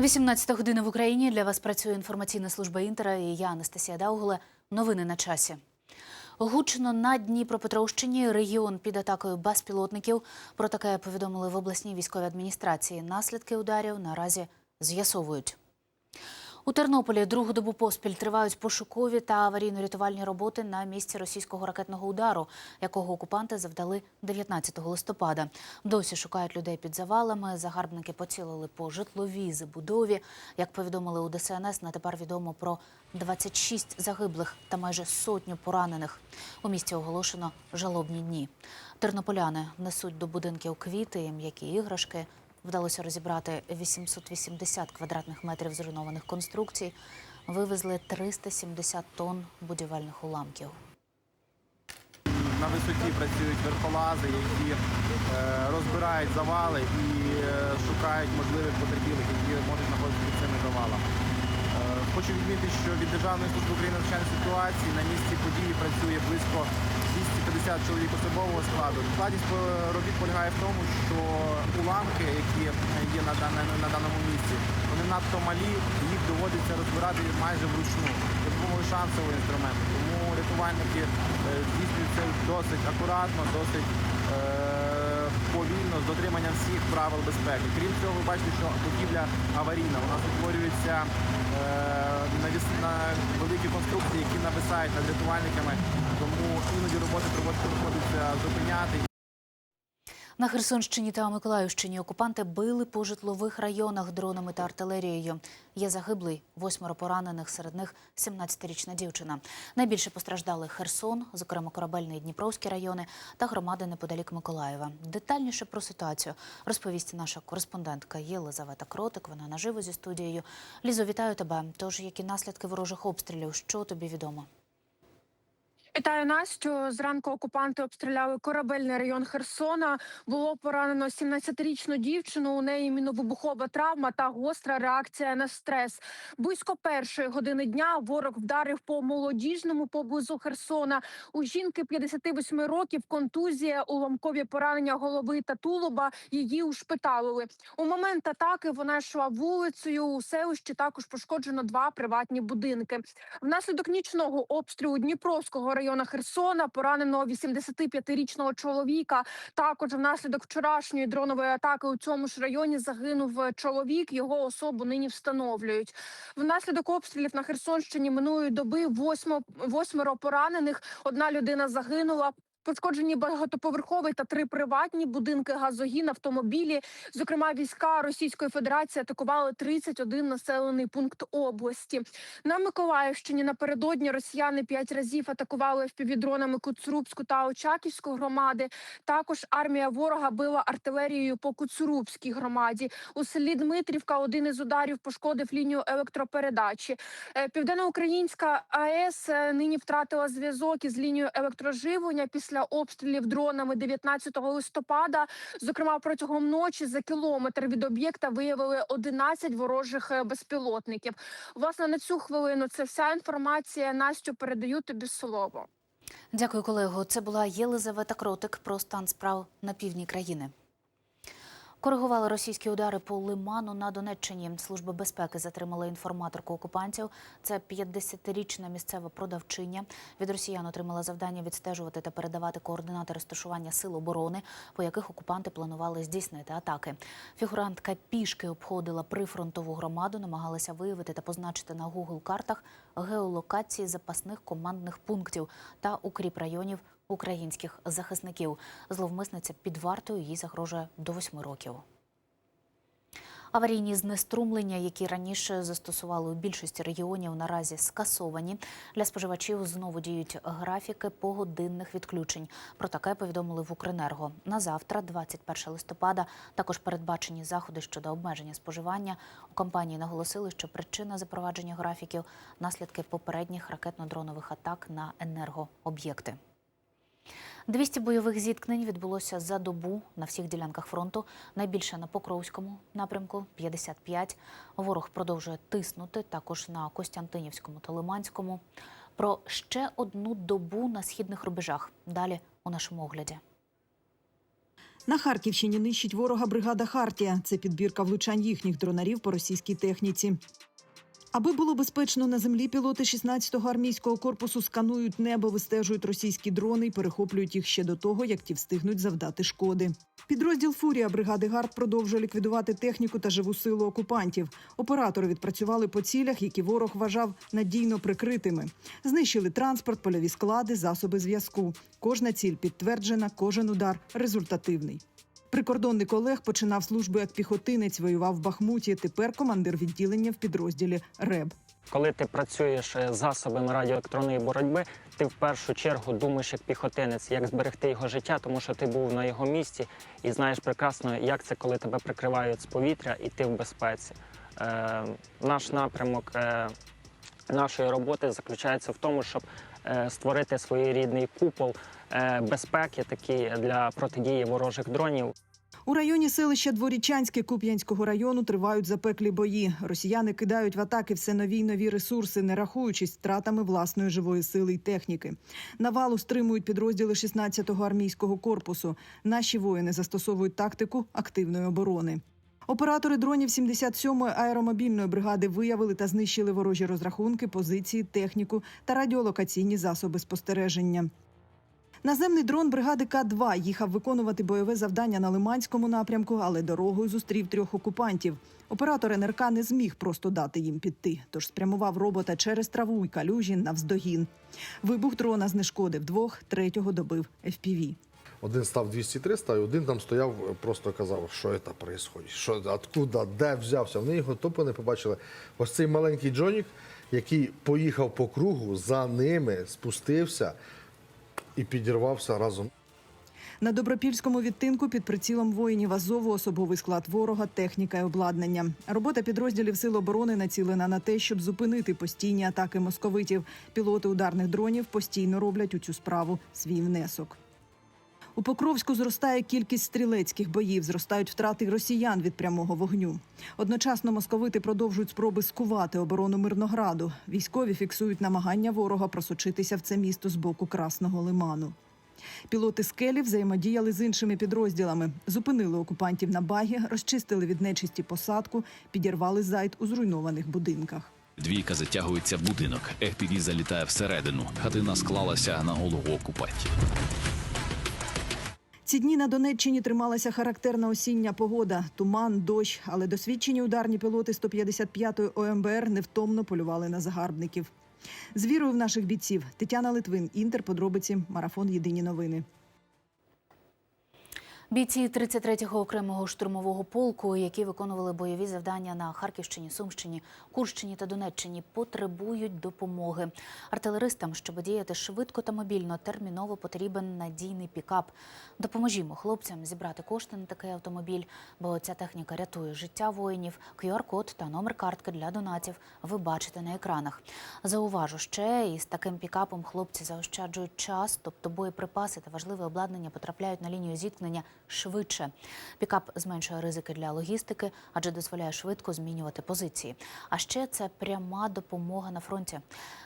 18 година в Україні. Для вас працює інформаційна служба Інтера і я, Анастасія Даугуле. Новини на часі. Гучно на Дніпропетровщині регіон під атакою безпілотників. Про таке повідомили в обласній військовій адміністрації. Наслідки ударів наразі з'ясовують. У Тернополі другу добу поспіль тривають пошукові та аварійно-рятувальні роботи на місці російського ракетного удару, якого окупанти завдали 19 листопада. Досі шукають людей під завалами. Загарбники поцілили по житловій забудові. Як повідомили у ДСНС, на тепер відомо про 26 загиблих та майже сотню поранених. У місті оголошено жалобні дні. Тернополяни несуть до будинків квіти, м'які іграшки. Вдалося розібрати 880 квадратних метрів зруйнованих конструкцій. Вивезли 370 тонн будівельних уламків. На висоті працюють верхолази, які е, розбирають завали і е, шукають можливих потерпілих, які можуть знаходитися під цими завалами. Е, Хочу відмітити, що від Державної служби України надзвичайної ситуації на місці події працює близько 250 чоловік особового складу. Складність робіт полягає в тому, що уламки, які є на, дане- на даному місці, вони надто малі, їх доводиться розбирати майже вручну за допомогою шансового інструменту. Тому рятувальники е, здійснюють це досить акуратно, досить е, повільно, з дотриманням всіх правил безпеки. Крім цього, ви бачите, що будівля аварійна. У нас утворюється е, на великі конструкції, які нависають над рятувальниками, тому іноді роботи приходиться зупиняти. На Херсонщині та Миколаївщині окупанти били по житлових районах дронами та артилерією. Є загиблий, восьмеро поранених, серед них 17-річна дівчина. Найбільше постраждали Херсон, зокрема Корабельний і Дніпровські райони та громади неподалік Миколаєва. Детальніше про ситуацію розповість наша кореспондентка Єлизавета Кротик. Вона наживо зі студією. Лізо, вітаю тебе. Тож, які наслідки ворожих обстрілів? Що тобі відомо? Вітаю Настю. Зранку окупанти обстріляли корабельний район Херсона. Було поранено 17-річну дівчину. У неї міновибухова травма та гостра реакція на стрес. Близько першої години дня ворог вдарив по молодіжному поблизу Херсона. У жінки 58 років контузія, уламкові поранення голови та тулуба. Її ушпиталили. У момент атаки вона йшла вулицею. У селищі також пошкоджено два приватні будинки. Внаслідок нічного обстрілу Дніпровського району Херсона поранено 85-річного чоловіка. Також внаслідок вчорашньої дронової атаки у цьому ж районі загинув чоловік. Його особу нині встановлюють. Внаслідок обстрілів на Херсонщині минулої доби восьмеро поранених. Одна людина загинула. Пошкоджені багатоповерховий та три приватні будинки, газогін, автомобілі. Зокрема, війська Російської Федерації атакували 31 населений пункт області. На Миколаївщині напередодні росіяни п'ять разів атакували впівдронами Куцурубську та Очаківську громади. Також армія ворога била артилерією по Куцурубській громаді. У селі Дмитрівка один із ударів пошкодив лінію електропередачі. Е, Південноукраїнська АЕС е, нині втратила зв'язок із лінією електроживлення після обстрілів дронами 19 листопада. Зокрема, протягом ночі за кілометр від об'єкта виявили 11 ворожих е, безпілотників. Власне, на цю хвилину це вся інформація. Настю передаю тобі слово. Дякую, колего. Це була Єлизавета Кротик про стан справ на півдні країни. Коригували російські удари по Лиману на Донеччині. Служба безпеки затримала інформаторку окупантів. Це 50-річна місцева продавчиня. Від росіян отримала завдання відстежувати та передавати координати розташування сил оборони, по яких окупанти планували здійснити атаки. Фігурантка пішки обходила прифронтову громаду, намагалася виявити та позначити на Google картах геолокації запасних командних пунктів та укріп районів українських захисників. Зловмисниця під вартою їй загрожує до восьми років. Аварійні знеструмлення, які раніше застосували у більшості регіонів, наразі скасовані. Для споживачів знову діють графіки погодинних відключень. Про таке повідомили в Укренерго. На завтра, 21 листопада, також передбачені заходи щодо обмеження споживання. У компанії наголосили, що причина запровадження графіків наслідки попередніх ракетно-дронових атак на енергооб'єкти. 200 бойових зіткнень відбулося за добу на всіх ділянках фронту. Найбільше на Покровському напрямку 55. Ворог продовжує тиснути також на Костянтинівському та Лиманському. Про ще одну добу на східних рубежах. Далі у нашому огляді. На Харківщині нищить ворога бригада Хартія. Це підбірка влучань їхніх дронарів по російській техніці. Аби було безпечно на землі, пілоти 16-го армійського корпусу сканують небо, вистежують російські дрони і перехоплюють їх ще до того, як ті встигнуть завдати шкоди. Підрозділ Фурія бригади ГАРД продовжує ліквідувати техніку та живу силу окупантів. Оператори відпрацювали по цілях, які ворог вважав надійно прикритими. Знищили транспорт, польові склади, засоби зв'язку. Кожна ціль підтверджена, кожен удар результативний. Прикордонник Олег починав службу як піхотинець, воював в Бахмуті. Тепер командир відділення в підрозділі РЕБ. Коли ти працюєш е, засобами радіоелектронної боротьби, ти в першу чергу думаєш як піхотинець, як зберегти його життя, тому що ти був на його місці і знаєш прекрасно, як це, коли тебе прикривають з повітря, і ти в безпеці. Е, наш напрямок е, нашої роботи заключається в тому, щоб створити своєрідний купол е, безпеки, такий для протидії ворожих дронів. У районі селища Дворічанське Куп'янського району тривають запеклі бої. Росіяни кидають в атаки все нові й нові ресурси, не рахуючись втратами власної живої сили й техніки. Навалу стримують підрозділи 16-го армійського корпусу. Наші воїни застосовують тактику активної оборони. Оператори дронів 77-ї аеромобільної бригади виявили та знищили ворожі розрахунки, позиції, техніку та радіолокаційні засоби спостереження. Наземний дрон бригади К-2 їхав виконувати бойове завдання на Лиманському напрямку, але дорогою зустрів трьох окупантів. Оператор НРК не зміг просто дати їм піти, тож спрямував робота через траву й калюжі навздогін. Вибух дрона знешкодив двох, третього добив FPV. Один став 200-300, і один там стояв, просто казав, що це відбувається, що, откуда, де взявся. Вони його тупо не побачили. Ось цей маленький Джонік, який поїхав по кругу, за ними спустився і підірвався разом. На добропільському відтинку під прицілом воїнів Азову особовий склад ворога, техніка і обладнання. Робота підрозділів сил оборони націлена на те, щоб зупинити постійні атаки московитів. Пілоти ударних дронів постійно роблять у цю справу свій внесок. У Покровську зростає кількість стрілецьких боїв, зростають втрати росіян від прямого вогню. Одночасно московити продовжують спроби скувати оборону Мирнограду. Військові фіксують намагання ворога просочитися в це місто з боку Красного Лиману. Пілоти скелі взаємодіяли з іншими підрозділами, зупинили окупантів на багі, розчистили від нечисті посадку, підірвали зайд у зруйнованих будинках. Двійка затягується в будинок. FPV залітає всередину. Хатина склалася на голову окупантів. Ці дні на Донеччині трималася характерна осіння погода, туман, дощ, але досвідчені ударні пілоти 155-ї ОМБР невтомно полювали на загарбників. З вірою в наших бійців Тетяна Литвин, Інтер, подробиці, марафон Єдині новини. Бійці 33-го окремого штурмового полку, які виконували бойові завдання на Харківщині, Сумщині, Курщині та Донеччині, потребують допомоги. Артилеристам, щоб діяти швидко та мобільно, терміново потрібен надійний пікап. Допоможімо хлопцям зібрати кошти на такий автомобіль, бо ця техніка рятує життя воїнів. QR-код та номер картки для донатів ви бачите на екранах. Зауважу ще із таким пікапом хлопці заощаджують час, тобто боєприпаси та важливе обладнання потрапляють на лінію зіткнення швидше. Пікап зменшує ризики для логістики, адже дозволяє швидко змінювати позиції. А ще це пряма допомога на фронті.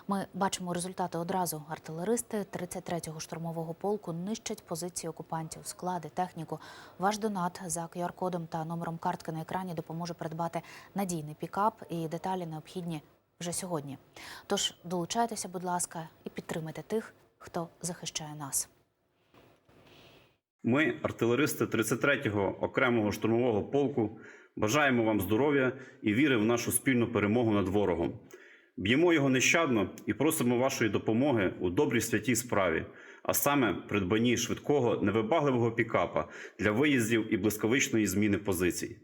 Ми бачимо результати одразу. Артилеристи 33-го штурмового полку нищать позиції окупантів, склади, техніку. Ваш донат за QR-кодом та номером картки на екрані допоможе придбати надійний пікап і деталі необхідні вже сьогодні. Тож долучайтеся, будь ласка, і підтримайте тих, хто захищає нас. Ми, артилеристи 33-го окремого штурмового полку, бажаємо вам здоров'я і віри в нашу спільну перемогу над ворогом. Б'ємо його нещадно і просимо вашої допомоги у добрій святій справі, а саме придбанні швидкого невибагливого пікапа для виїздів і блискавичної зміни позицій.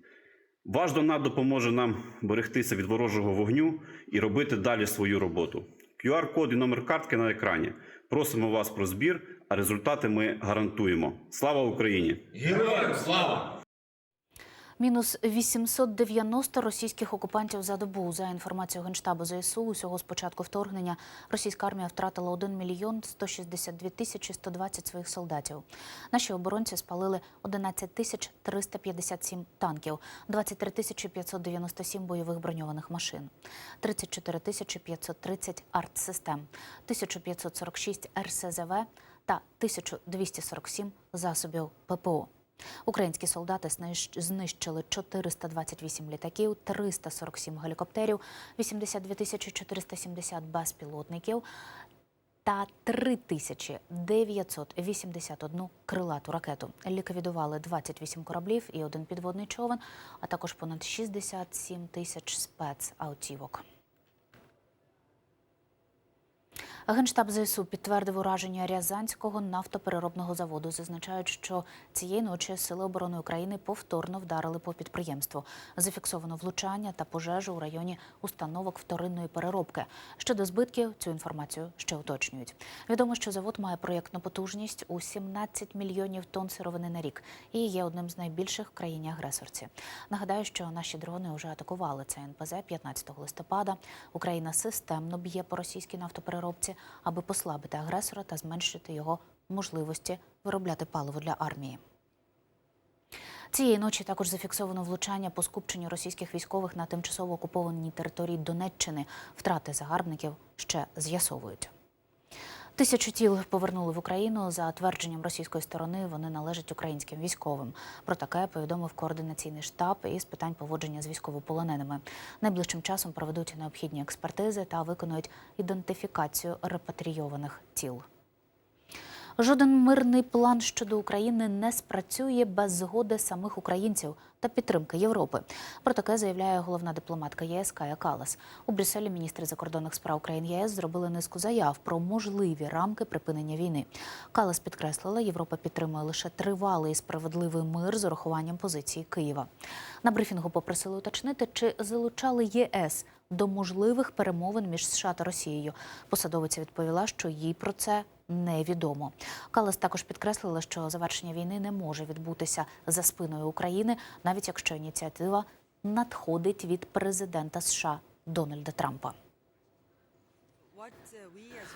Ваш донат допоможе нам берегтися від ворожого вогню і робити далі свою роботу. QR-код і номер картки на екрані. Просимо вас про збір, а результати ми гарантуємо. Слава Україні! Героям слава! Мінус 890 російських окупантів за добу. За інформацією Генштабу ЗСУ, усього з початку вторгнення російська армія втратила 1 мільйон 162 тисячі 120 своїх солдатів. Наші оборонці спалили 11 тисяч 357 танків, 23 тисячі 597 бойових броньованих машин, 34 тисячі 530 артсистем, 1546 РСЗВ та 1247 засобів ППО. Українські солдати знищ- знищили 428 літаків, 347 гелікоптерів, 82 тисячі 470 безпілотників та 3981 крилату ракету. Ліквідували 28 кораблів і один підводний човен, а також понад 67 тисяч спецавтівок. Генштаб ЗСУ підтвердив ураження Рязанського нафтопереробного заводу. Зазначають, що цієї ночі Сили оборони України повторно вдарили по підприємству. Зафіксовано влучання та пожежу у районі установок вторинної переробки. Щодо збитків, цю інформацію ще уточнюють. Відомо, що завод має проєктну потужність у 17 мільйонів тонн сировини на рік і є одним з найбільших в країні агресорці. Нагадаю, що наші дрони вже атакували цей НПЗ 15 листопада. Україна системно б'є по російській нафтопереробці, аби послабити агресора та зменшити його можливості виробляти паливо для армії. Цієї ночі також зафіксовано влучання по скупченню російських військових на тимчасово окупованій території Донеччини. Втрати загарбників ще з'ясовують. Тисячу тіл повернули в Україну. За твердженням російської сторони, вони належать українським військовим. Про таке повідомив координаційний штаб із питань поводження з військовополоненими. Найближчим часом проведуть необхідні експертизи та виконують ідентифікацію репатрійованих тіл. Жоден мирний план щодо України не спрацює без згоди самих українців та підтримки Європи. Про таке заявляє головна дипломатка ЄС Кая Калас. У Брюсселі міністри закордонних справ країн ЄС зробили низку заяв про можливі рамки припинення війни. Калас підкреслила, Європа підтримує лише тривалий і справедливий мир з урахуванням позиції Києва. На брифінгу попросили уточнити, чи залучали ЄС до можливих перемовин між США та Росією. Посадовиця відповіла, що їй про це невідомо. Калас також підкреслила, що завершення війни не може відбутися за спиною України, навіть якщо ініціатива надходить від президента США Дональда Трампа.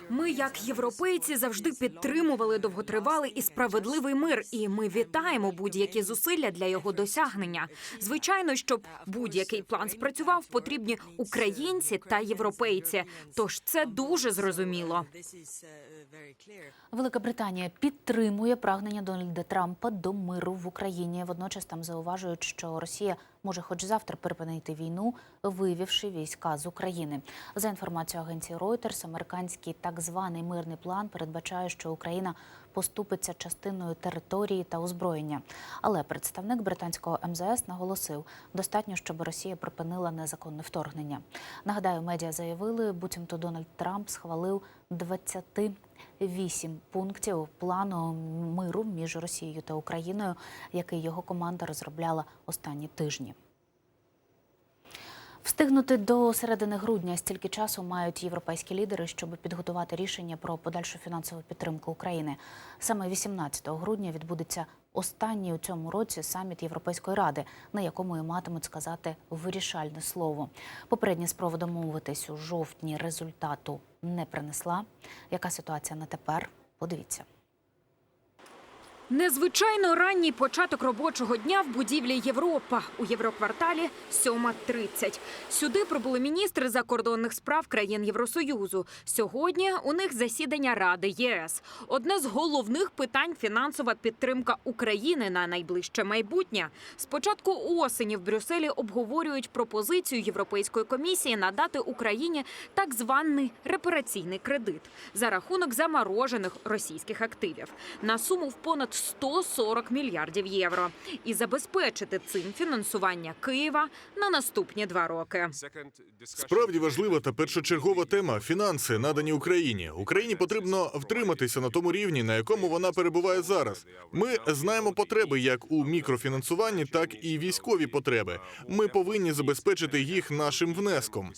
Ми, як європейці, завжди підтримували довготривалий і справедливий мир, і ми вітаємо будь-які зусилля для його досягнення. Звичайно, щоб будь-який план спрацював, потрібні українці та європейці. Тож це дуже зрозуміло. Велика Британія підтримує прагнення Дональда Трампа до миру в Україні. Водночас там зауважують, що Росія може хоч завтра припинити війну, вивівши війська з України. За інформацією агенції Reuters, американський так званий мирний план передбачає, що Україна поступиться частиною території та озброєння. Але представник британського МЗС наголосив, достатньо, щоб Росія припинила незаконне вторгнення. Нагадаю, медіа заявили, буцімто Дональд Трамп схвалив 28 пунктів плану миру між Росією та Україною, який його команда розробляла останні тижні. Встигнути до середини грудня стільки часу мають європейські лідери, щоб підготувати рішення про подальшу фінансову підтримку України. Саме 18 грудня відбудеться останній у цьому році саміт Європейської ради, на якому і матимуть сказати вирішальне слово. Попередня спроба домовитись у жовтні результату не принесла. Яка ситуація на тепер? Подивіться. Незвичайно ранній початок робочого дня в будівлі Європа у Єврокварталі 7.30. Сюди прибули міністри закордонних справ країн Євросоюзу. Сьогодні у них засідання Ради ЄС. Одне з головних питань фінансова підтримка України на найближче майбутнє. З початку осені в Брюсселі обговорюють пропозицію Європейської комісії надати Україні так званий репараційний кредит за рахунок заморожених російських активів на суму в понад 140 мільярдів євро і забезпечити цим фінансування Києва на наступні два роки. Справді важлива та першочергова тема фінанси, надані Україні. Україні потрібно втриматися на тому рівні, на якому вона перебуває зараз. Ми знаємо потреби як у мікрофінансуванні, так і військові потреби. Ми повинні забезпечити їх нашим внеском.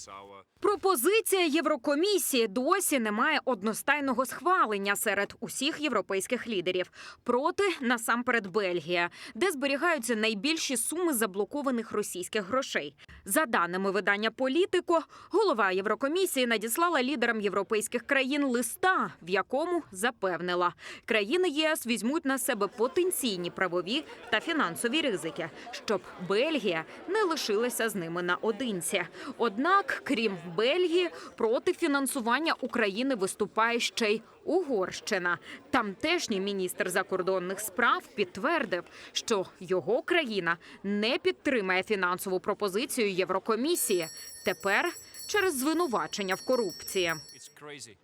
Пропозиція Єврокомісії досі не має одностайного схвалення серед усіх європейських лідерів. Проти насамперед Бельгія, де зберігаються найбільші суми заблокованих російських грошей. За даними видання Політико, голова Єврокомісії надіслала лідерам європейських країн листа, в якому запевнила, країни ЄС візьмуть на себе потенційні правові та фінансові ризики, щоб Бельгія не лишилася з ними наодинці. Однак, крім Бельгії проти фінансування України виступає ще й Угорщина. Тамтешній міністр закордонних справ підтвердив, що його країна не підтримає фінансову пропозицію Єврокомісії. Тепер через звинувачення в корупції.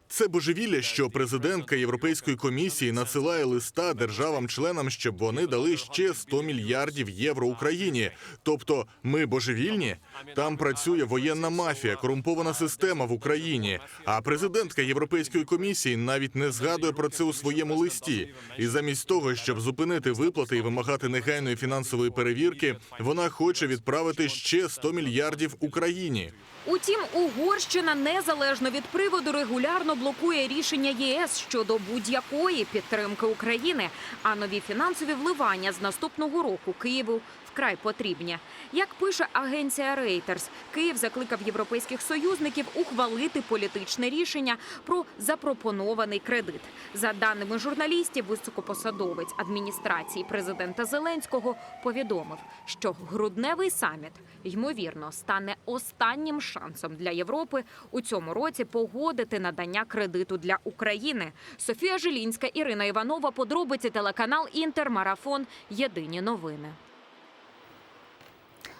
Це божевілля, що президентка Європейської комісії надсилає листа державам-членам, щоб вони дали ще 100 мільярдів євро Україні. Тобто, ми божевільні. Там працює воєнна мафія, корумпована система в Україні. А президентка Європейської комісії навіть не згадує про це у своєму листі. І замість того, щоб зупинити виплати і вимагати негайної фінансової перевірки, вона хоче відправити ще 100 мільярдів Україні. Утім, Угорщина незалежно від приводу регулярно блокує рішення єС щодо будь-якої підтримки України. А нові фінансові вливання з наступного року Києву вкрай потрібні. Як пише агенція Reuters, Київ закликав європейських союзників ухвалити політичне рішення про запропонований кредит. За даними журналістів, високопосадовець адміністрації президента Зеленського повідомив, що грудневий саміт ймовірно стане останнім шансом для Європи у цьому році погодити надання кредиту для України. Софія Жилінська, Ірина Іванова. Подробиці телеканал Інтер. Марафон. Єдині новини.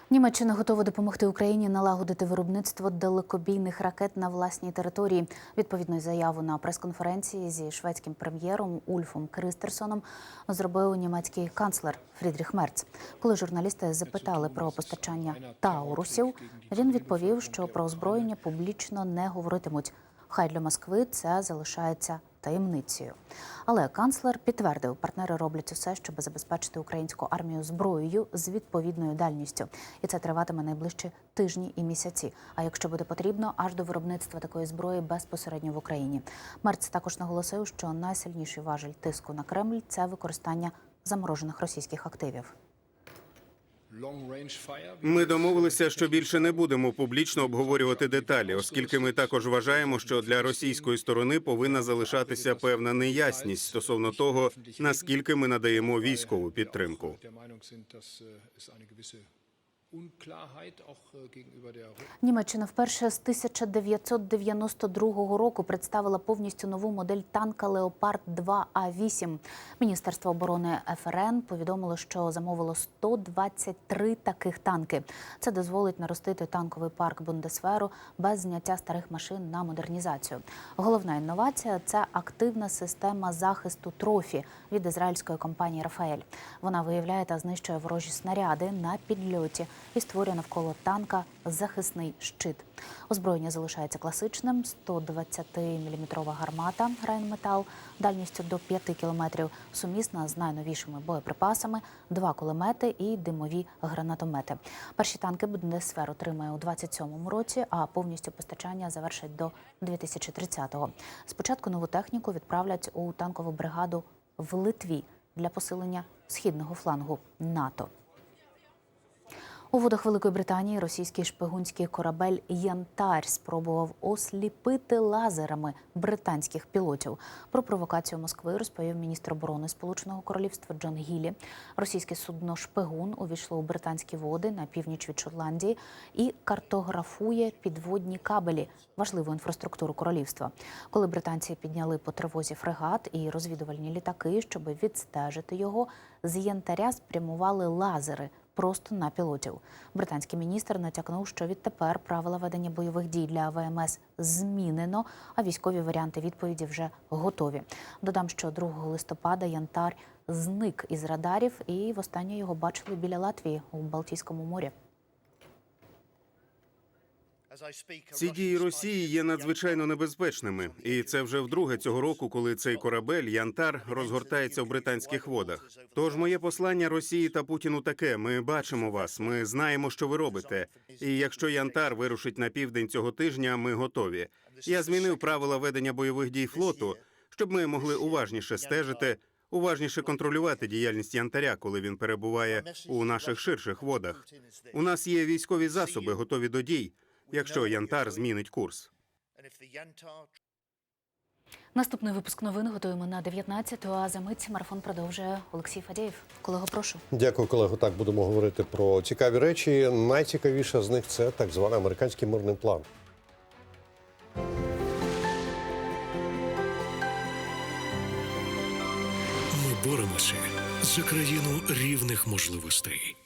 Німеччина готова допомогти Україні налагодити виробництво далекобійних ракет на власній території. Відповідну заяву на прес-конференції зі шведським прем'єром Ульфом Кристерсоном зробив німецький канцлер Фрідріх Мерц. Коли журналісти запитали про постачання таурусів, він відповів, що про озброєння публічно не говоритимуть. Хай для Москви це залишається таємницею. Але канцлер підтвердив, партнери роблять усе, щоб забезпечити українську армію зброєю з відповідною дальністю, і це триватиме найближчі тижні і місяці. А якщо буде потрібно, аж до виробництва такої зброї безпосередньо в Україні. Мерц також наголосив, що найсильніший важель тиску на Кремль це використання заморожених російських активів. Ми домовилися, що більше не будемо публічно обговорювати деталі, оскільки ми також вважаємо, що для російської сторони повинна залишатися певна неясність стосовно того, наскільки ми надаємо військову підтримку. Німеччина вперше з 1992 року представила повністю нову модель танка Леопард 2 А 8 Міністерство оборони ФРН повідомило, що замовило 123 таких танки. Це дозволить наростити танковий парк Бундесверу без зняття старих машин на модернізацію. Головна інновація це активна система захисту трофі від ізраїльської компанії Рафаель. Вона виявляє та знищує ворожі снаряди на підльоті і створює навколо танка захисний щит. Озброєння залишається класичним: 120-мм гармата Райнметал дальністю до 5 кілометрів, сумісна з найновішими боєприпасами, два кулемети і димові гранатомети. Перші танки Бундесвер отримає у 27-му році, а повністю постачання завершить до 2030-го. Спочатку нову техніку відправлять у танкову бригаду в Литві для посилення східного флангу НАТО. У водах Великої Британії російський шпигунський корабель Янтарь спробував осліпити лазерами британських пілотів. Про провокацію Москви розповів міністр оборони Сполученого Королівства Джон Гілі. Російське судно Шпигун увійшло у британські води на північ від Шотландії і картографує підводні кабелі, важливу інфраструктуру королівства. Коли британці підняли по тривозі фрегат і розвідувальні літаки, щоб відстежити його, з янтаря спрямували лазери просто на пілотів. Британський міністр натякнув, що відтепер правила ведення бойових дій для ВМС змінено, а військові варіанти відповіді вже готові. Додам, що 2 листопада Янтар зник із радарів, і востаннє його бачили біля Латвії у Балтійському морі. Ці дії Росії є надзвичайно небезпечними, і це вже вдруге цього року, коли цей корабель Янтар розгортається в британських водах. Тож моє послання Росії та Путіну таке: ми бачимо вас, ми знаємо, що ви робите. І якщо Янтар вирушить на південь цього тижня, ми готові. Я змінив правила ведення бойових дій флоту, щоб ми могли уважніше стежити, уважніше контролювати діяльність Янтаря, коли він перебуває у наших ширших водах. У нас є військові засоби, готові до дій якщо Янтар змінить курс. Наступний випуск новин готуємо на 19. А за мить марафон продовжує Олексій Фадєєв. Колего, прошу. Дякую, колего. Так будемо говорити про цікаві речі. Найцікавіше з них це так званий американський мирний план. Ми боремося за країну рівних можливостей.